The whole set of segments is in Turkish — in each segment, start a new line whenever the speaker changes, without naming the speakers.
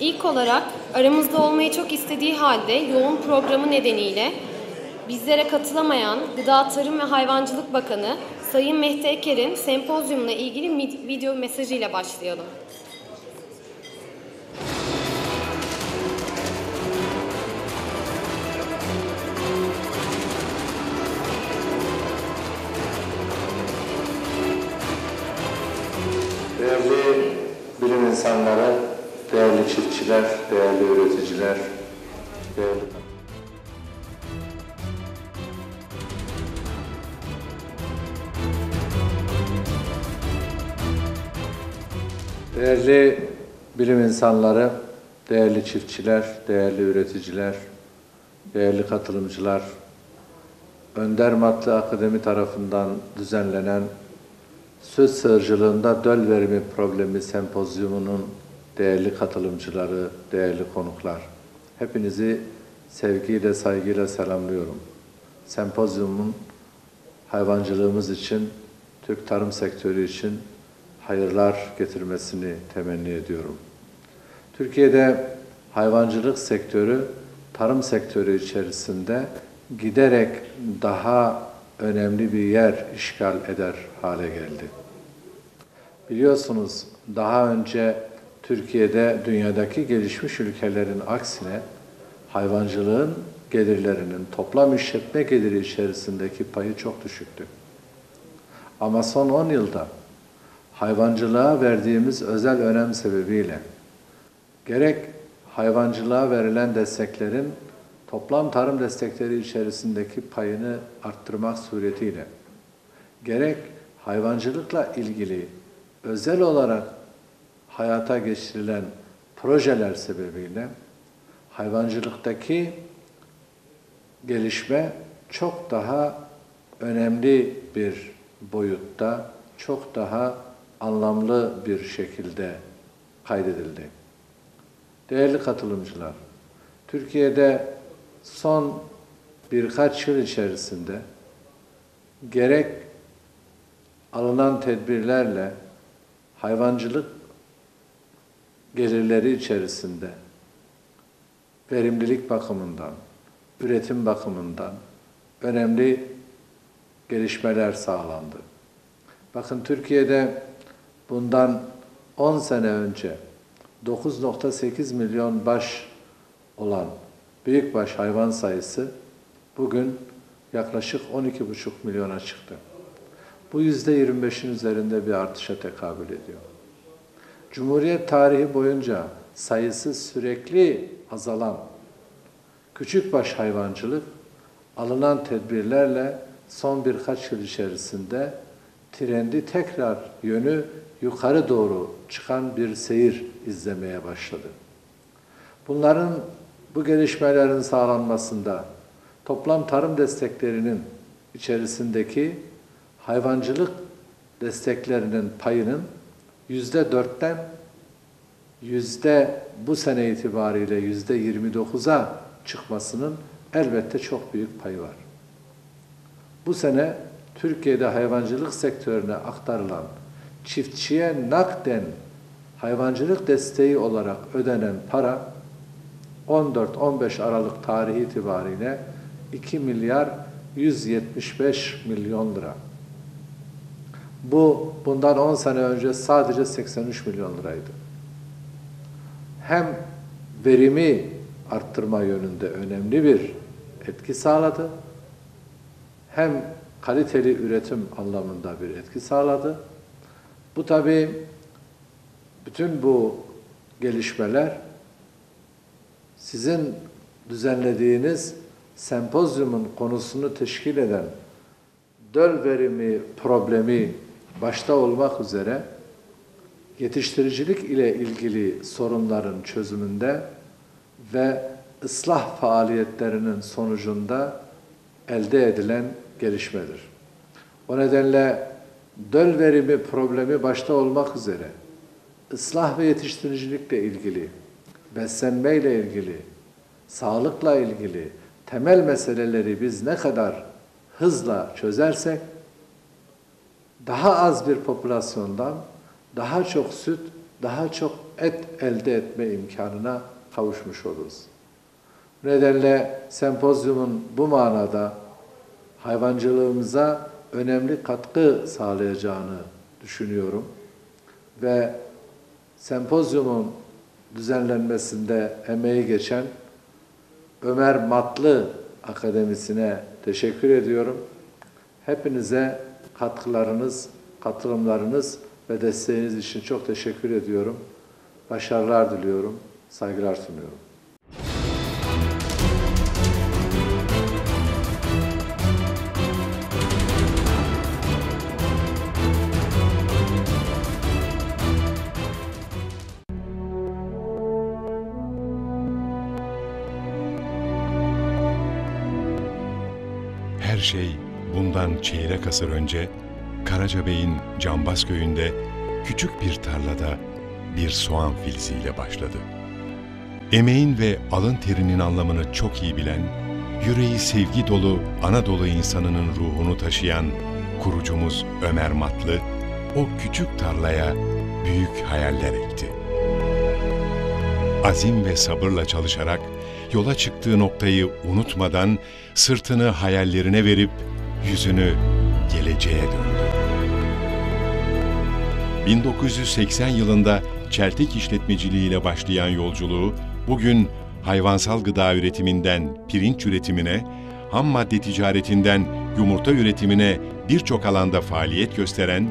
İlk olarak aramızda olmayı çok istediği halde yoğun programı nedeniyle bizlere katılamayan Gıda Tarım ve Hayvancılık Bakanı Sayın Mehdi Eker'in sempozyumla ilgili video mesajıyla başlayalım.
Değerli bilim insanları, değerli çiftçiler, değerli üreticiler, değerli katılımcılar, Önder Matlı Akademi tarafından düzenlenen Söz sığırcılığında döl verimi problemi sempozyumunun değerli katılımcıları, değerli konuklar. Hepinizi sevgiyle, saygıyla selamlıyorum. Sempozyumun hayvancılığımız için, Türk tarım sektörü için hayırlar getirmesini temenni ediyorum. Türkiye'de hayvancılık sektörü, tarım sektörü içerisinde giderek daha önemli bir yer işgal eder hale geldi. Biliyorsunuz daha önce Türkiye'de dünyadaki gelişmiş ülkelerin aksine hayvancılığın gelirlerinin toplam işletme geliri içerisindeki payı çok düşüktü. Ama son 10 yılda hayvancılığa verdiğimiz özel önem sebebiyle. Gerek hayvancılığa verilen desteklerin toplam tarım destekleri içerisindeki payını arttırmak suretiyle gerek hayvancılıkla ilgili özel olarak hayata geçirilen projeler sebebiyle hayvancılıktaki gelişme çok daha önemli bir boyutta, çok daha anlamlı bir şekilde kaydedildi. Değerli katılımcılar, Türkiye'de son birkaç yıl içerisinde gerek alınan tedbirlerle hayvancılık gelirleri içerisinde verimlilik bakımından, üretim bakımından önemli gelişmeler sağlandı. Bakın Türkiye'de bundan 10 sene önce 9.8 milyon baş olan büyükbaş hayvan sayısı bugün yaklaşık 12,5 milyona çıktı. Bu yüzde 25'in üzerinde bir artışa tekabül ediyor. Cumhuriyet tarihi boyunca sayısı sürekli azalan küçükbaş hayvancılık alınan tedbirlerle son birkaç yıl içerisinde trendi tekrar yönü yukarı doğru çıkan bir seyir izlemeye başladı. Bunların bu gelişmelerin sağlanmasında toplam tarım desteklerinin içerisindeki hayvancılık desteklerinin payının yüzde dörtten yüzde bu sene itibariyle yüzde yirmi dokuza çıkmasının elbette çok büyük payı var. Bu sene Türkiye'de hayvancılık sektörüne aktarılan çiftçiye nakden hayvancılık desteği olarak ödenen para 14-15 Aralık tarihi itibariyle 2 milyar 175 milyon lira. Bu bundan 10 sene önce sadece 83 milyon liraydı. Hem verimi arttırma yönünde önemli bir etki sağladı. Hem kaliteli üretim anlamında bir etki sağladı. Bu tabi bütün bu gelişmeler sizin düzenlediğiniz sempozyumun konusunu teşkil eden döl verimi problemi başta olmak üzere yetiştiricilik ile ilgili sorunların çözümünde ve ıslah faaliyetlerinin sonucunda elde edilen gelişmedir. O nedenle döl verimi problemi başta olmak üzere ıslah ve yetiştiricilikle ilgili, beslenmeyle ilgili, sağlıkla ilgili temel meseleleri biz ne kadar hızla çözersek daha az bir popülasyondan daha çok süt daha çok et elde etme imkanına kavuşmuş oluruz. Nedenle sempozyumun bu manada hayvancılığımıza önemli katkı sağlayacağını düşünüyorum. Ve sempozyumun düzenlenmesinde emeği geçen Ömer Matlı Akademisi'ne teşekkür ediyorum. Hepinize katkılarınız, katılımlarınız ve desteğiniz için çok teşekkür ediyorum. Başarılar diliyorum, saygılar sunuyorum.
Şey bundan çeyrek asır önce Karacabey'in Cambaz köyünde küçük bir tarlada bir soğan filiziyle başladı. Emeğin ve alın terinin anlamını çok iyi bilen, yüreği sevgi dolu Anadolu insanının ruhunu taşıyan kurucumuz Ömer Matlı, o küçük tarlaya büyük hayaller ekti. Azim ve sabırla çalışarak yola çıktığı noktayı unutmadan sırtını hayallerine verip yüzünü geleceğe döndü. 1980 yılında çeltik işletmeciliğiyle başlayan yolculuğu bugün hayvansal gıda üretiminden pirinç üretimine, ham madde ticaretinden yumurta üretimine birçok alanda faaliyet gösteren,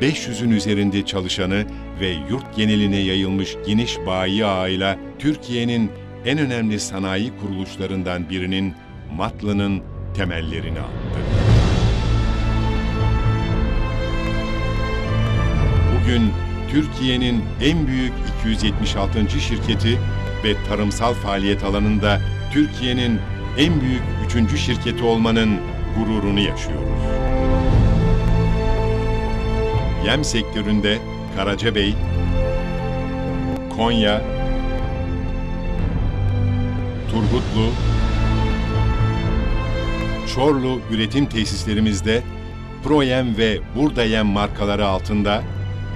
500'ün üzerinde çalışanı ve yurt geneline yayılmış geniş bayi ağıyla Türkiye'nin en önemli sanayi kuruluşlarından birinin Matlı'nın temellerini attı. Bugün Türkiye'nin en büyük 276. şirketi ve tarımsal faaliyet alanında Türkiye'nin en büyük üçüncü şirketi olmanın gururunu yaşıyoruz. Yem sektöründe Karacabey, Konya, Turgutlu, Çorlu üretim tesislerimizde Proyem ve Buradayem markaları altında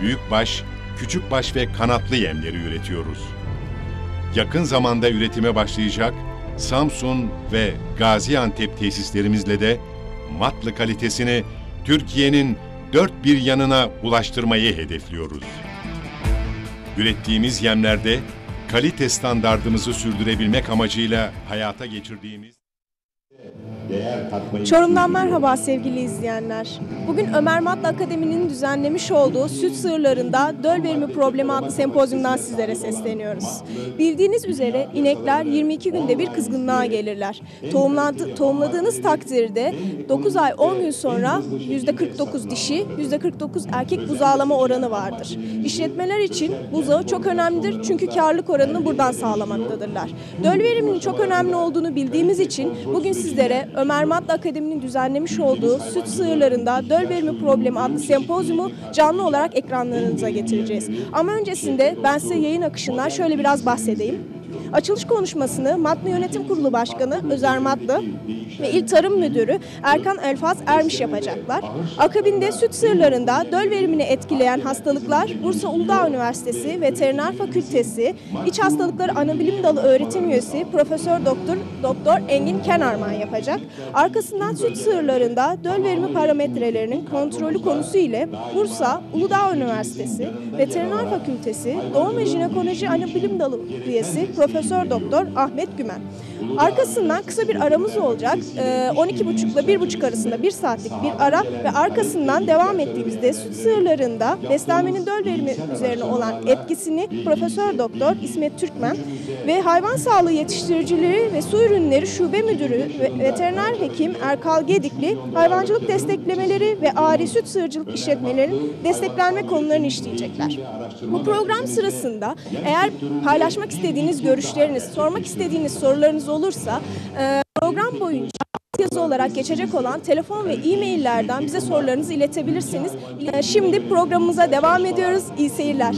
büyükbaş, küçükbaş ve kanatlı yemleri üretiyoruz. Yakın zamanda üretime başlayacak Samsun ve Gaziantep tesislerimizle de matlı kalitesini Türkiye'nin dört bir yanına ulaştırmayı hedefliyoruz. Ürettiğimiz yemlerde kalite standardımızı sürdürebilmek amacıyla hayata geçirdiğimiz
Çorum'dan merhaba sevgili izleyenler. Bugün Ömer Matlı Akademi'nin düzenlemiş olduğu süt sığırlarında döl verimi problemi adlı sempozyumdan sizlere sesleniyoruz. Bildiğiniz üzere inekler 22 günde bir kızgınlığa gelirler. Tohumladı, tohumladığınız takdirde 9 ay 10 gün sonra %49 dişi, %49 erkek buzağlama oranı vardır. İşletmeler için buzağı çok önemlidir çünkü karlılık oranını buradan sağlamaktadırlar. Döl veriminin çok önemli olduğunu bildiğimiz için bugün sizlere Ömer Matlı Akademi'nin düzenlemiş olduğu süt sığırlarında döl verimi problemi adlı sempozyumu canlı olarak ekranlarınıza getireceğiz. Ama öncesinde ben size yayın akışından şöyle biraz bahsedeyim. Açılış konuşmasını Matlı Yönetim Kurulu Başkanı Özer Matlı ve İl Tarım Müdürü Erkan Elfaz Ermiş yapacaklar. Akabinde süt sığırlarında döl verimini etkileyen hastalıklar Bursa Uludağ Üniversitesi Veteriner Fakültesi İç Hastalıkları Anabilim Dalı öğretim üyesi Profesör Doktor Doktor Engin Kenarman yapacak. Arkasından süt sığırlarında döl verimi parametrelerinin kontrolü konusu ile Bursa Uludağ Üniversitesi Veteriner Fakültesi Doğum ve Jinekoloji Anabilim Dalı üyesi Profesör Doktor Ahmet Gümen. Arkasından kısa bir aramız olacak. Ee, 12.30 ile 1.30 arasında bir saatlik bir ara ve arkasından devam ettiğimizde süt sığırlarında beslenmenin döl verimi üzerine olan etkisini Profesör Doktor İsmet Türkmen ve hayvan sağlığı yetiştiricileri ve su ürünleri şube müdürü ve veteriner hekim Erkal Gedikli hayvancılık desteklemeleri ve ari süt sığırcılık işletmelerinin desteklenme konularını işleyecekler. Bu program sırasında eğer paylaşmak istediğiniz görüşleriniz, sormak istediğiniz sorularınız olursa e, program boyunca yazı olarak geçecek olan telefon ve e-maillerden bize sorularınızı iletebilirsiniz. E, Şimdi programımıza devam ediyoruz. İyi seyirler.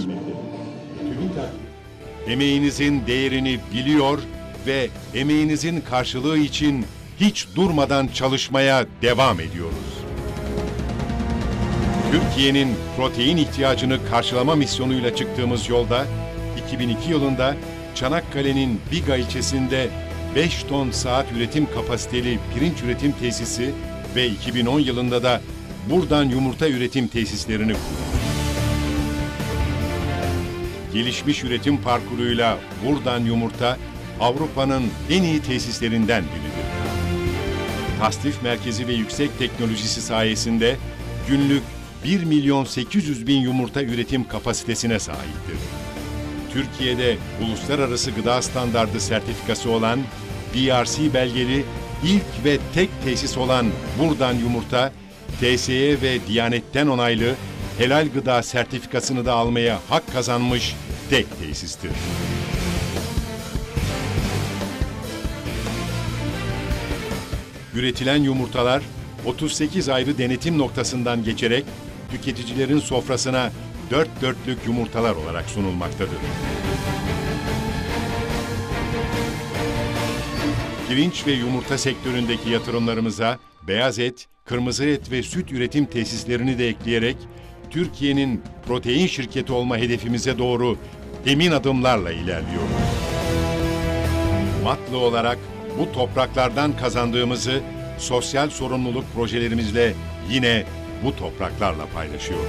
emeğinizin değerini biliyor ve emeğinizin karşılığı için hiç durmadan çalışmaya devam ediyoruz. Türkiye'nin protein ihtiyacını karşılama misyonuyla çıktığımız yolda 2002 yılında Çanakkale'nin Biga ilçesinde 5 ton saat üretim kapasiteli pirinç üretim tesisi ve 2010 yılında da buradan yumurta üretim tesislerini kurduk. Gelişmiş üretim parkuruyla buradan yumurta Avrupa'nın en iyi tesislerinden biridir. Tasnif merkezi ve yüksek teknolojisi sayesinde günlük 1 milyon 800 bin yumurta üretim kapasitesine sahiptir. Türkiye'de uluslararası gıda standardı sertifikası olan BRC belgeli ilk ve tek tesis olan Buradan Yumurta, TSE ve Diyanet'ten onaylı helal gıda sertifikasını da almaya hak kazanmış tek tesistir. Üretilen yumurtalar 38 ayrı denetim noktasından geçerek tüketicilerin sofrasına dört dörtlük yumurtalar olarak sunulmaktadır. Pirinç ve yumurta sektöründeki yatırımlarımıza beyaz et, kırmızı et ve süt üretim tesislerini de ekleyerek Türkiye'nin protein şirketi olma hedefimize doğru emin adımlarla ilerliyoruz. Matlı olarak bu topraklardan kazandığımızı sosyal sorumluluk projelerimizle yine bu topraklarla paylaşıyoruz.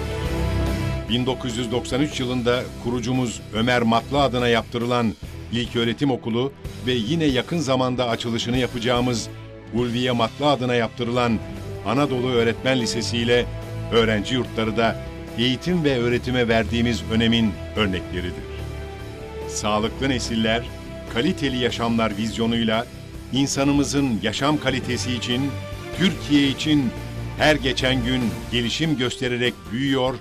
1993 yılında kurucumuz Ömer Matlı adına yaptırılan İlköğretim Okulu ve yine yakın zamanda açılışını yapacağımız Ulviye Matlı adına yaptırılan Anadolu Öğretmen Lisesi ile öğrenci yurtları da eğitim ve öğretime verdiğimiz önemin örnekleridir. Sağlıklı nesiller, kaliteli yaşamlar vizyonuyla insanımızın yaşam kalitesi için, Türkiye için her geçen gün gelişim göstererek büyüyor,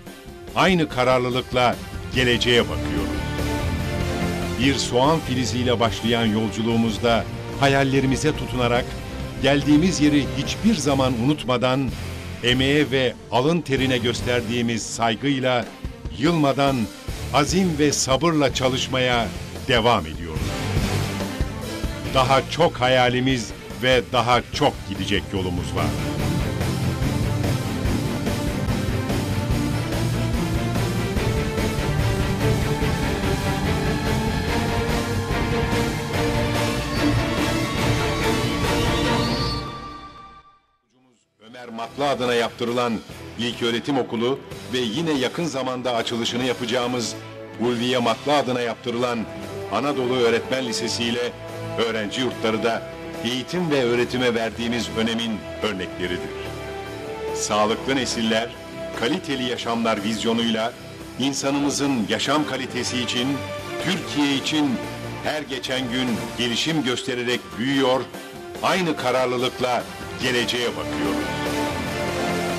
aynı kararlılıkla geleceğe bakıyoruz. Bir soğan filiziyle başlayan yolculuğumuzda hayallerimize tutunarak geldiğimiz yeri hiçbir zaman unutmadan emeğe ve alın terine gösterdiğimiz saygıyla yılmadan azim ve sabırla çalışmaya devam ediyoruz. Daha çok hayalimiz ve daha çok gidecek yolumuz var. Adına yaptırılan İlköğretim Okulu ve yine yakın zamanda açılışını yapacağımız Ulviye Matlı adına yaptırılan Anadolu Öğretmen Lisesi ile öğrenci yurtları da eğitim ve öğretime verdiğimiz önemin örnekleridir. Sağlıklı nesiller, kaliteli yaşamlar vizyonuyla insanımızın yaşam kalitesi için, Türkiye için her geçen gün gelişim göstererek büyüyor, aynı kararlılıkla geleceğe bakıyoruz.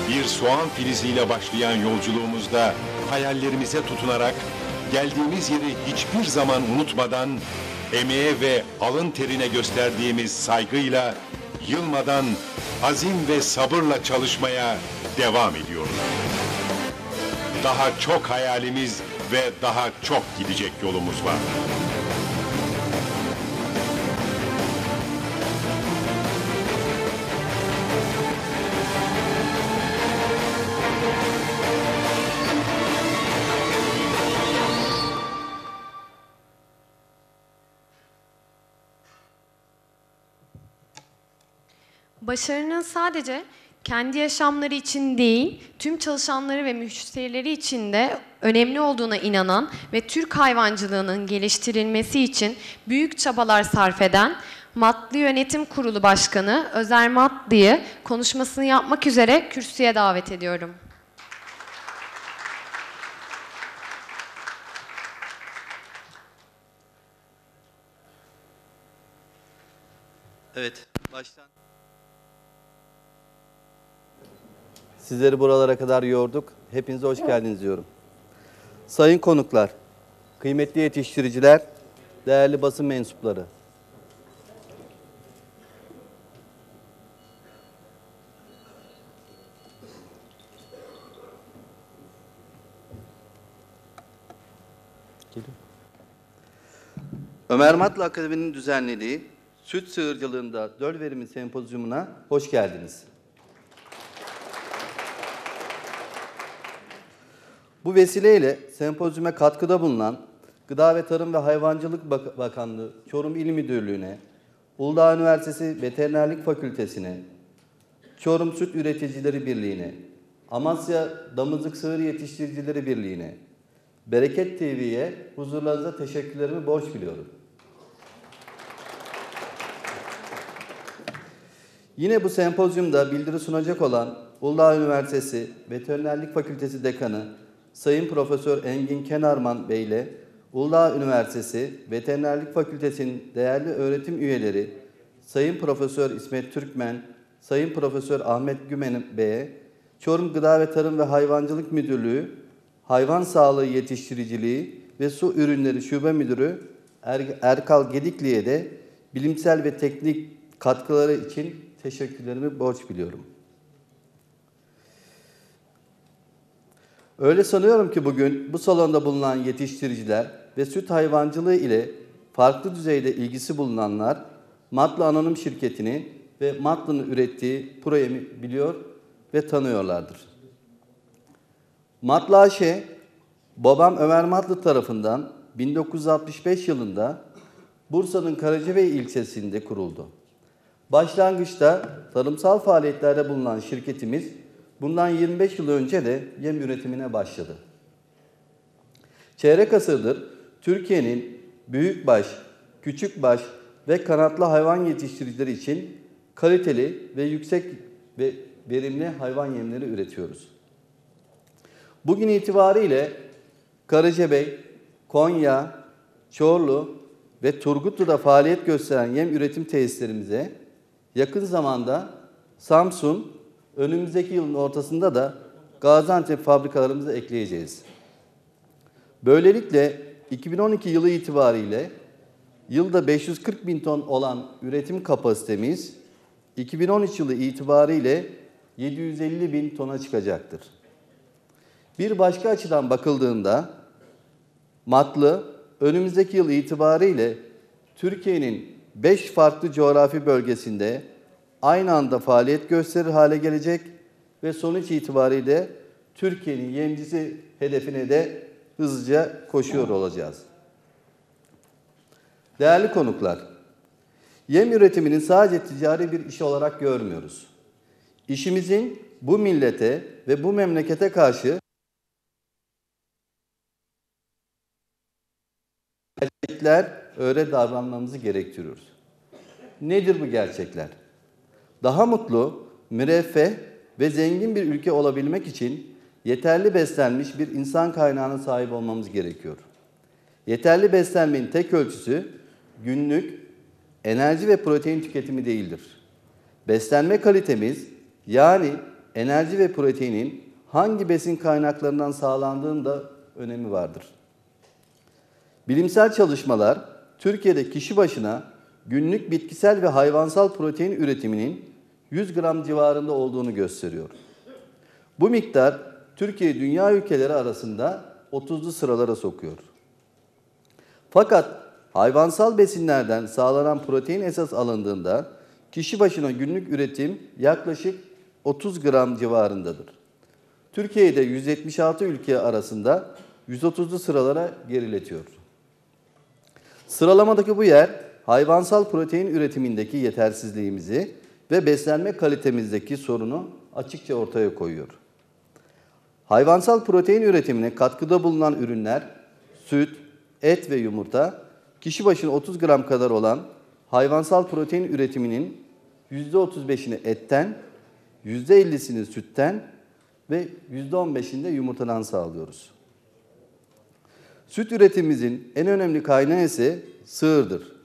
Bir soğan filiziyle başlayan yolculuğumuzda hayallerimize tutunarak geldiğimiz yeri hiçbir zaman unutmadan emeğe ve alın terine gösterdiğimiz saygıyla yılmadan azim ve sabırla çalışmaya devam ediyoruz. Daha çok hayalimiz ve daha çok gidecek yolumuz var.
Başarının sadece kendi yaşamları için değil, tüm çalışanları ve müşterileri için de önemli olduğuna inanan ve Türk hayvancılığının geliştirilmesi için büyük çabalar sarf eden Matlı Yönetim Kurulu Başkanı Özer Matlı'yı konuşmasını yapmak üzere kürsüye davet ediyorum.
Evet, baştan. Sizleri buralara kadar yorduk. Hepinize hoş geldiniz diyorum. Sayın konuklar, kıymetli yetiştiriciler, değerli basın mensupları. Ömer Matlı Akademi'nin düzenlediği Süt Sığırcılığında Döl Verimi Sempozyumuna hoş geldiniz. Bu vesileyle sempozyuma katkıda bulunan Gıda ve Tarım ve Hayvancılık Bak- Bakanlığı Çorum İl Müdürlüğü'ne, Uludağ Üniversitesi Veterinerlik Fakültesi'ne, Çorum Süt Üreticileri Birliği'ne, Amasya Damızlık Sığır Yetiştiricileri Birliği'ne, Bereket TV'ye huzurlarınıza teşekkürlerimi borç biliyorum. Yine bu sempozyumda bildiri sunacak olan Uludağ Üniversitesi Veterinerlik Fakültesi Dekanı Sayın Profesör Engin Kenarman Bey ile Uludağ Üniversitesi Veterinerlik Fakültesi'nin değerli öğretim üyeleri Sayın Profesör İsmet Türkmen, Sayın Profesör Ahmet Gümen Bey'e Çorum Gıda ve Tarım ve Hayvancılık Müdürlüğü Hayvan Sağlığı Yetiştiriciliği ve Su Ürünleri Şube Müdürü Er- Erkal Gedikli'ye de bilimsel ve teknik katkıları için teşekkürlerimi borç biliyorum. Öyle sanıyorum ki bugün bu salonda bulunan yetiştiriciler ve süt hayvancılığı ile farklı düzeyde ilgisi bulunanlar Matlı Anonim Şirketi'ni ve Matlı'nın ürettiği Proyem'i biliyor ve tanıyorlardır. Matlı AŞ, babam Ömer Matlı tarafından 1965 yılında Bursa'nın Karacabey ilçesinde kuruldu. Başlangıçta tarımsal faaliyetlerde bulunan şirketimiz bundan 25 yıl önce de yem üretimine başladı. Çeyrek asırdır Türkiye'nin büyükbaş, küçükbaş ve kanatlı hayvan yetiştiricileri için kaliteli ve yüksek ve verimli hayvan yemleri üretiyoruz. Bugün itibariyle Karacabey, Konya, Çorlu ve Turgutlu'da faaliyet gösteren yem üretim tesislerimize yakın zamanda Samsun, önümüzdeki yılın ortasında da Gaziantep fabrikalarımızı ekleyeceğiz. Böylelikle 2012 yılı itibariyle yılda 540 bin ton olan üretim kapasitemiz 2013 yılı itibariyle 750 bin tona çıkacaktır. Bir başka açıdan bakıldığında Matlı önümüzdeki yıl itibariyle Türkiye'nin 5 farklı coğrafi bölgesinde aynı anda faaliyet gösterir hale gelecek ve sonuç itibariyle Türkiye'nin yemcisi hedefine de hızlıca koşuyor olacağız. Değerli konuklar, yem üretimini sadece ticari bir iş olarak görmüyoruz. İşimizin bu millete ve bu memlekete karşı gerçekler öyle davranmamızı gerektiriyoruz. Nedir bu gerçekler? Daha mutlu, müreffeh ve zengin bir ülke olabilmek için yeterli beslenmiş bir insan kaynağına sahip olmamız gerekiyor. Yeterli beslenmenin tek ölçüsü günlük enerji ve protein tüketimi değildir. Beslenme kalitemiz yani enerji ve proteinin hangi besin kaynaklarından sağlandığında önemi vardır. Bilimsel çalışmalar Türkiye'de kişi başına günlük bitkisel ve hayvansal protein üretiminin 100 gram civarında olduğunu gösteriyor. Bu miktar Türkiye dünya ülkeleri arasında 30'lu sıralara sokuyor. Fakat hayvansal besinlerden sağlanan protein esas alındığında kişi başına günlük üretim yaklaşık 30 gram civarındadır. Türkiye'de 176 ülke arasında 130'lu sıralara geriletiyor. Sıralamadaki bu yer hayvansal protein üretimindeki yetersizliğimizi ve beslenme kalitemizdeki sorunu açıkça ortaya koyuyor. Hayvansal protein üretimine katkıda bulunan ürünler süt, et ve yumurta kişi başına 30 gram kadar olan hayvansal protein üretiminin %35'ini etten, %50'sini sütten ve %15'ini de yumurtadan sağlıyoruz. Süt üretimimizin en önemli kaynağı ise sığırdır.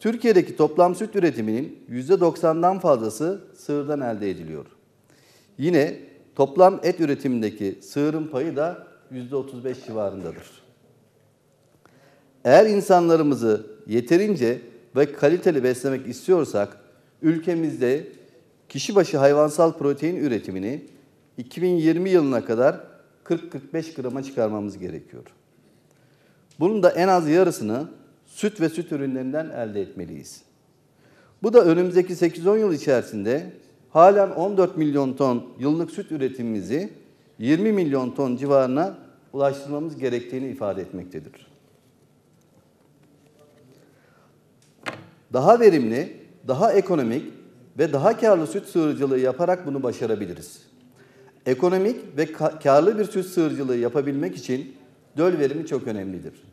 Türkiye'deki toplam süt üretiminin %90'dan fazlası sığırdan elde ediliyor. Yine toplam et üretimindeki sığırın payı da %35 civarındadır. Eğer insanlarımızı yeterince ve kaliteli beslemek istiyorsak ülkemizde kişi başı hayvansal protein üretimini 2020 yılına kadar 40-45 grama çıkarmamız gerekiyor. Bunun da en az yarısını süt ve süt ürünlerinden elde etmeliyiz. Bu da önümüzdeki 8-10 yıl içerisinde halen 14 milyon ton yıllık süt üretimimizi 20 milyon ton civarına ulaştırmamız gerektiğini ifade etmektedir. Daha verimli, daha ekonomik ve daha karlı süt sığırcılığı yaparak bunu başarabiliriz. Ekonomik ve ka- karlı bir süt sığırcılığı yapabilmek için döl verimi çok önemlidir.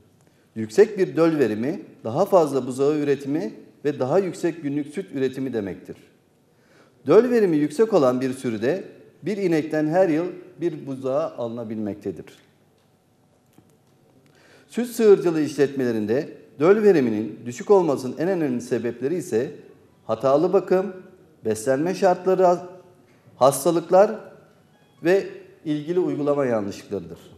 Yüksek bir döl verimi daha fazla buzağı üretimi ve daha yüksek günlük süt üretimi demektir. Döl verimi yüksek olan bir sürüde bir inekten her yıl bir buzağı alınabilmektedir. Süt sığırcılığı işletmelerinde döl veriminin düşük olmasının en önemli sebepleri ise hatalı bakım, beslenme şartları, hastalıklar ve ilgili uygulama yanlışlıklarıdır.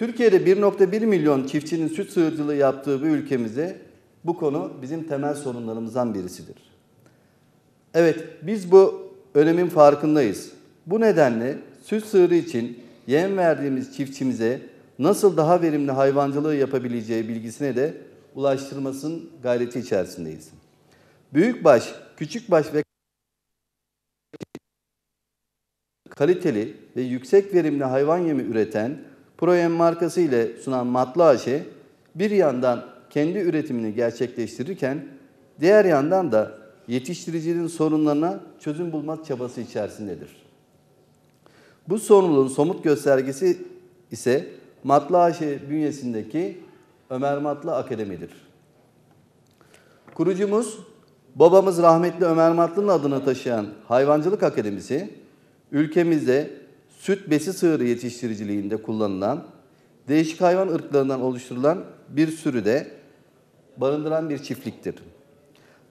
Türkiye'de 1.1 milyon çiftçinin süt sığırcılığı yaptığı bir ülkemizde bu konu bizim temel sorunlarımızdan birisidir. Evet, biz bu önemin farkındayız. Bu nedenle süt sığırı için yem verdiğimiz çiftçimize nasıl daha verimli hayvancılığı yapabileceği bilgisine de ulaştırmasının gayreti içerisindeyiz. Büyükbaş, küçükbaş ve kaliteli ve yüksek verimli hayvan yemi üreten Proyem markası ile sunan Matlı AŞ bir yandan kendi üretimini gerçekleştirirken diğer yandan da yetiştiricinin sorunlarına çözüm bulmak çabası içerisindedir. Bu sorumluluğun somut göstergesi ise Matlı AŞ bünyesindeki Ömer Matlı Akademi'dir. Kurucumuz, babamız rahmetli Ömer Matlı'nın adını taşıyan Hayvancılık Akademisi, ülkemizde süt besi sığırı yetiştiriciliğinde kullanılan değişik hayvan ırklarından oluşturulan bir sürüde barındıran bir çiftliktir.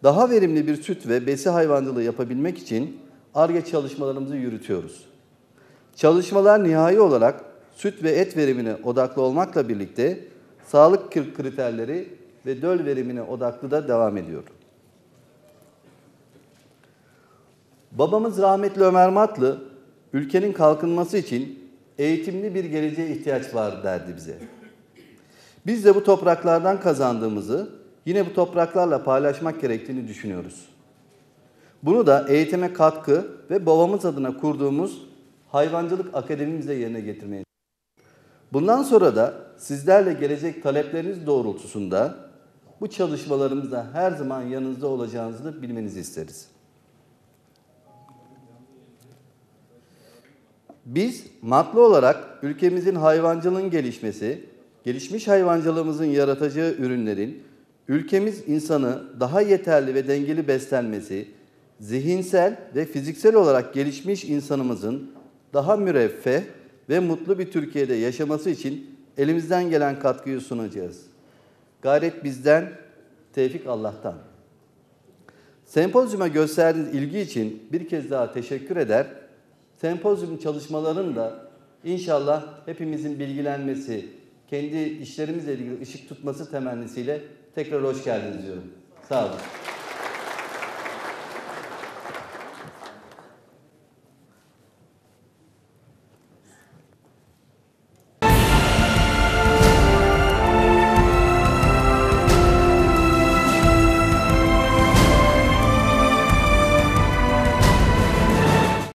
Daha verimli bir süt ve besi hayvancılığı yapabilmek için ARGE çalışmalarımızı yürütüyoruz. Çalışmalar nihai olarak süt ve et verimine odaklı olmakla birlikte sağlık kri- kriterleri ve döl verimine odaklı da devam ediyor. Babamız rahmetli Ömer Matlı, ülkenin kalkınması için eğitimli bir geleceğe ihtiyaç var derdi bize. Biz de bu topraklardan kazandığımızı yine bu topraklarla paylaşmak gerektiğini düşünüyoruz. Bunu da eğitime katkı ve babamız adına kurduğumuz hayvancılık akademimizle yerine getirmeye Bundan sonra da sizlerle gelecek talepleriniz doğrultusunda bu çalışmalarımızda her zaman yanınızda olacağınızı bilmenizi isteriz. Biz matlı olarak ülkemizin hayvancılığın gelişmesi, gelişmiş hayvancılığımızın yaratacağı ürünlerin ülkemiz insanı daha yeterli ve dengeli beslenmesi, zihinsel ve fiziksel olarak gelişmiş insanımızın daha müreffeh ve mutlu bir Türkiye'de yaşaması için elimizden gelen katkıyı sunacağız. Gayret bizden, tevfik Allah'tan. Sempozyuma gösterdiğiniz ilgi için bir kez daha teşekkür eder. Sempozyum çalışmalarının da inşallah hepimizin bilgilenmesi, kendi işlerimizle ilgili ışık tutması temennisiyle tekrar hoş geldiniz diyorum. Sağ olun.